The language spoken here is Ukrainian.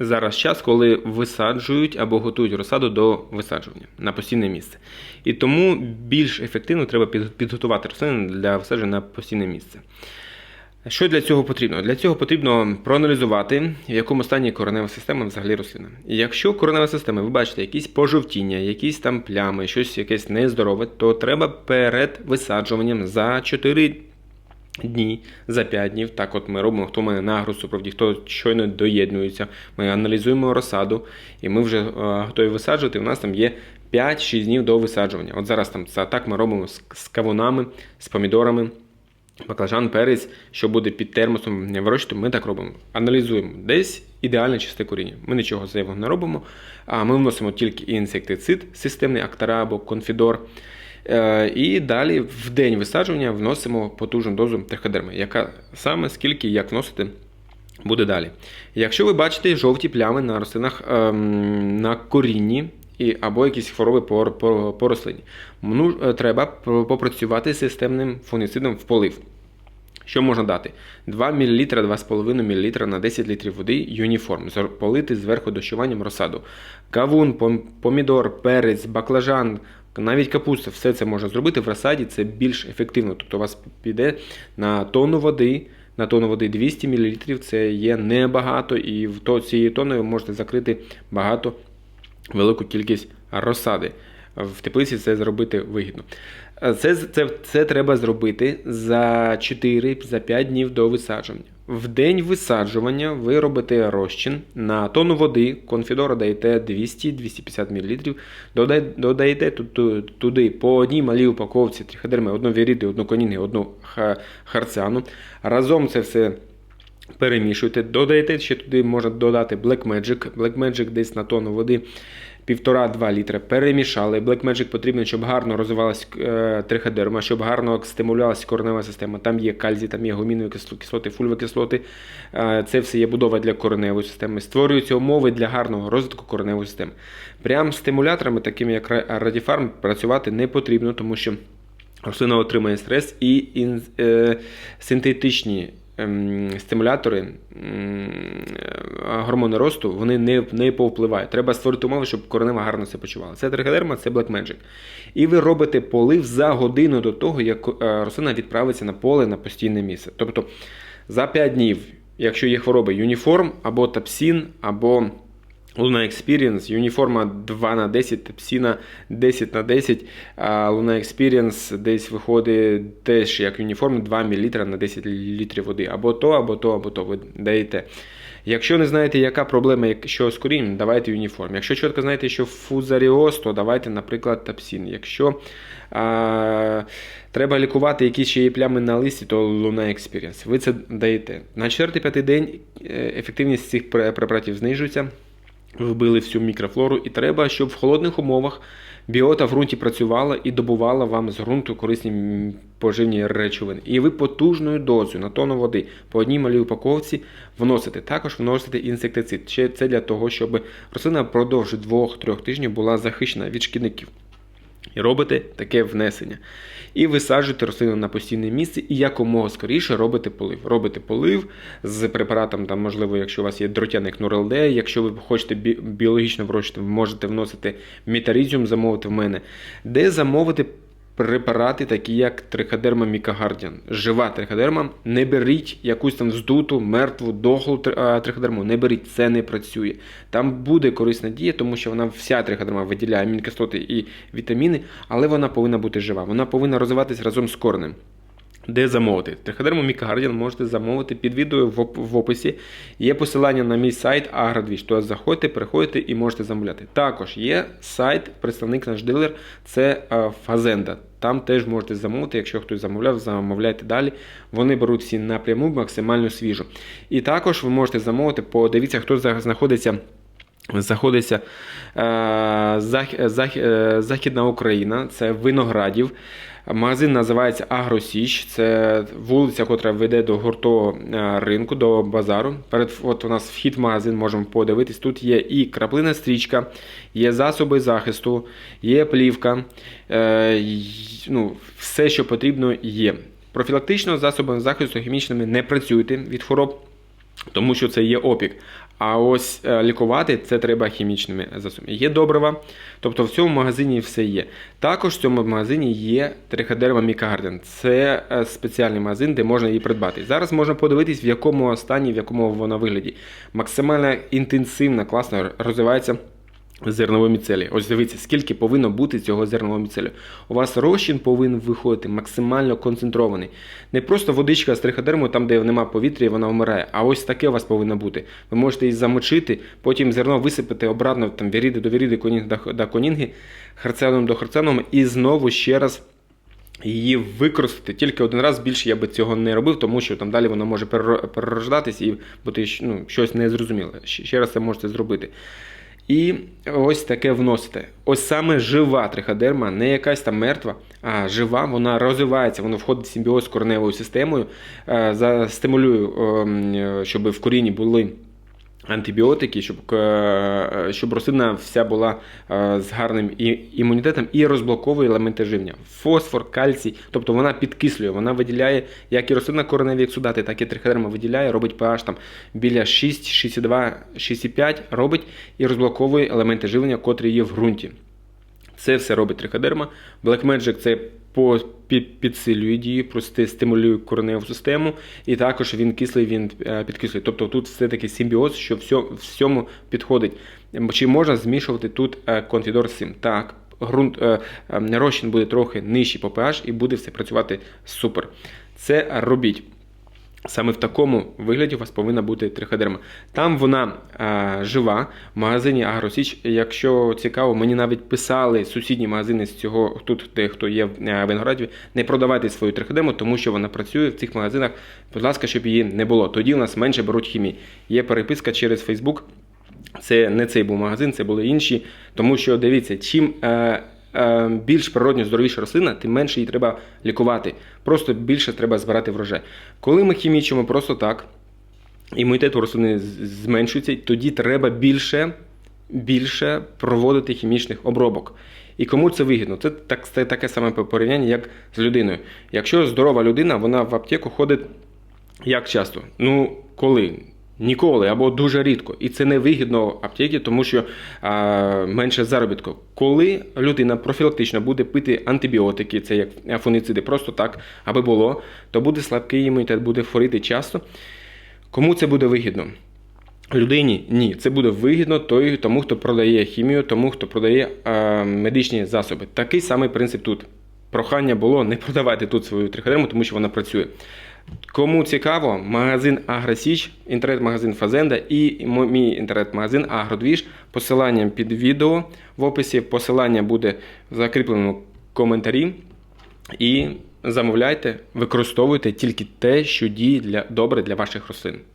зараз час, коли висаджують або готують розсаду до висаджування на постійне місце. І тому більш ефективно треба підготувати рослини для висадження на постійне місце. Що для цього потрібно? Для цього потрібно проаналізувати, в якому стані коренева система взагалі рослина. І якщо коренева система, ви бачите, якісь пожовтіння, якісь там плями, щось якесь нездорове, то треба перед висаджуванням за 4 дні, за 5 днів. Так от ми робимо, хто має нагрузсупроводі, хто щойно доєднується. Ми аналізуємо розсаду, і ми вже е, готові висаджувати. У нас там є 5-6 днів до висаджування. От зараз там це так ми робимо з кавунами, з помідорами. Баклажан, перець, що буде під термосом вирощувати, ми так робимо. Аналізуємо десь ідеальне чисте коріння. Ми нічого зайвого не робимо, а ми вносимо тільки інсектицид, системний актара або конфідор. Е, І далі в день висаджування вносимо потужну дозу триходерми, яка саме скільки як вносити буде далі. Якщо ви бачите жовті плями на рослинах ем, на корінні і, або якісь хвороби по, по, по рослині, ну, треба попрацювати з системним фунгіцидом в полив. Що можна дати? 2 мл, 2,5 мл на 10 літрів води юніформ. Полити зверху дощуванням розсаду. Кавун, помідор, перець, баклажан, навіть капуста, все це можна зробити в розсаді, це більш ефективно. Тобто у вас піде на тонну води, на тонну води 200 мл, це є небагато, і в то, цієї тонною ви можете закрити багато велику кількість розсади. В теплиці це зробити вигідно. Це, це, це треба зробити за 4-5 днів до висаджування. В день висаджування ви робите розчин на тонну води, конфідора даєте 200-250 мл, додаєте туди по одній малій упаковці триходерми, одну віріди, одну конінги, одну ха- харціану. Разом це все перемішуєте, додаєте ще туди можна додати Black Magic. Black Magic десь на тонну води 1,5-2 літра. Перемішали. Black Magic потрібно, щоб гарно розвивалась е, триходерма, щоб гарно стимулювалася коренева система. Там є кальцій, там є гумінові кисло- кислоти, фульвокислоти. Е, це все є будова для кореневої системи. Створюються умови для гарного розвитку кореневої системи. Прям стимуляторами, такими як Радіфарм, працювати не потрібно, тому що рослина отримає стрес і е, синтетичні стимулятори, е, гормони росту, вони не, не повпливають. Треба створити умови, щоб коренева гарно себе почувала. Це трихедерма, це Black Magic. І ви робите полив за годину до того, як е, рослина відправиться на поле на постійне місце. Тобто за 5 днів, якщо є хвороби юніформ або тапсін, або Luna Experience, юніформа 2 на 10, тепсіна 10 на 10, а Luna Experience десь виходить теж як юніформа 2 мл на 10 літрів води. Або то, або то, або то ви даєте. Якщо не знаєте, яка проблема, як- що з корінням, давайте юніформ. Якщо чітко знаєте, що фузаріоз, то давайте, наприклад, тапсін. Якщо а, треба лікувати якісь ще є плями на листі, то Luna Experience. Ви це даєте. На 4-5 день е, ефективність цих препаратів знижується вбили всю мікрофлору, і треба, щоб в холодних умовах біота в ґрунті працювала і добувала вам з ґрунту корисні поживні речовини. І ви потужною дозою на тонну води по одній малій упаковці вносите. Також вносите інсектицид. Це для того, щоб рослина впродовж 2-3 тижнів була захищена від шкідників. І робите таке внесення. І висаджуєте рослину на постійне місце і якомога скоріше робите полив. Робите полив з препаратом, там, можливо, якщо у вас є дротяник Нурелд, якщо ви хочете біологічно вирощувати, ви можете вносити мітарізіум, замовити в мене, де замовити препарати, такі як триходерма мікагардіан. Жива триходерма, не беріть якусь там вздуту, мертву, дохлу три- триходерму, не беріть, це не працює. Там буде корисна дія, тому що вона вся триходерма виділяє амінокислоти і вітаміни, але вона повинна бути жива. Вона повинна розвиватися разом з коренем. Де замовити? Триходерму Мікагардіан можете замовити під відео в, описі. Є посилання на мій сайт Аградвіч. То заходьте, приходьте і можете замовляти. Також є сайт, представник наш дилер, це е, Фазенда. Там теж можете замовити, якщо хтось замовляв, замовляйте далі. Вони беруть всі напряму максимально свіжо. І також ви можете замовити, подивіться, хто знаходиться. Знаходиться е, зах, зах, е, Західна Україна, це Виноградів. Магазин називається Агросіч. Це вулиця, котра веде до гуртового е, ринку, до базару. Перед от у нас вхід в магазин, можемо подивитись. Тут є і краплина стрічка, є засоби захисту, є плівка. Е, ну, все, що потрібно, є. Профілактично засобами захисту хімічними не працюйте від хвороб тому що це є опік. А ось е, лікувати це треба хімічними засобами. Є добрива, тобто в цьому магазині все є. Також в цьому магазині є триходерма Мікагарден. Це е, спеціальний магазин, де можна її придбати. Зараз можна подивитись, в якому стані, в якому вона вигляді. Максимально інтенсивно, класно розвивається. Зернової міцелі. Ось дивіться, скільки повинно бути цього зернового міцелю. У вас розчин повинен виходити максимально концентрований. Не просто водичка з триходермою, там, де нема повітря, і вона вмирає. А ось таке у вас повинно бути. Ви можете її замочити, потім зерно висипати обратно, там віріди до віріди, конінг до, конінги, харценом до харценом, і знову ще раз. Її використати тільки один раз більше я би цього не робив, тому що там далі воно може перерождатись і бути ну, щось незрозуміле. Ще раз це можете зробити. І ось таке вносите. Ось саме жива триходерма, не якась там мертва, а жива, вона розвивається, вона входить в симбіоз з кореневою системою, стимулює, застимулює, ем, щоб в корінні були. Антибіотики, щоб, е, щоб рослина вся була е, з гарним імунітетом і розблоковує елементи живлення. Фосфор, кальцій, тобто вона підкислює, вона виділяє як і рослина кореневі ексудати, так і триходерма виділяє, робить pH там біля 6, 6,2, 6,5 робить і розблоковує елементи живлення, котрі є в ґрунті. Це все робить триходерма. Blackmagic це по, під, підсилює дію, просто стимулює кореневу систему, і також він кислий, він е, підкислює. Тобто тут все-таки симбіоз, що все, всьому підходить. Ем, Чи можна змішувати тут е, конфідор з? Так. Грунт е, е, розчин буде трохи нижчий по pH і буде все працювати супер. Це робіть. Саме в такому вигляді у вас повинна бути триходерма. Там вона е, жива в магазині Агросіч. Якщо цікаво, мені навіть писали сусідні магазини з цього, тут де хто є в е, не продавайте свою триходерму, тому що вона працює в цих магазинах. Будь ласка, щоб її не було. Тоді у нас менше беруть хімії. Є переписка через Facebook. Це не цей був магазин, це були інші. Тому що дивіться, чим е, е, більш природньо здоровіша рослина, тим менше її треба лікувати. Просто більше треба збирати врожай. Коли ми хімічимо просто так, імунітет у рослини зменшується, тоді треба більше, більше проводити хімічних обробок. І кому це вигідно? Це так, це таке саме порівняння, як з людиною. Якщо здорова людина, вона в аптеку ходить як часто? Ну, коли? Ніколи або дуже рідко. І це не вигідно в аптеці, тому що а, менше заробітку. Коли людина профілактично буде пити антибіотики, це як фунициди, просто так, аби було, то буде слабкий імунітет, буде хворіти часто. Кому це буде вигідно? Людині ні, це буде вигідно той, тому, хто продає хімію, тому, хто продає е, медичні засоби. Такий самий принцип тут. Прохання було не продавати тут свою триходерму, тому що вона працює. Кому цікаво, магазин Агросіч, інтернет-магазин Фазенда і мій інтернет-магазин Агродвіж. Посилання під відео в описі. Посилання буде в закріпленому коментарі. І замовляйте, використовуйте тільки те, що діє для добре для ваших рослин.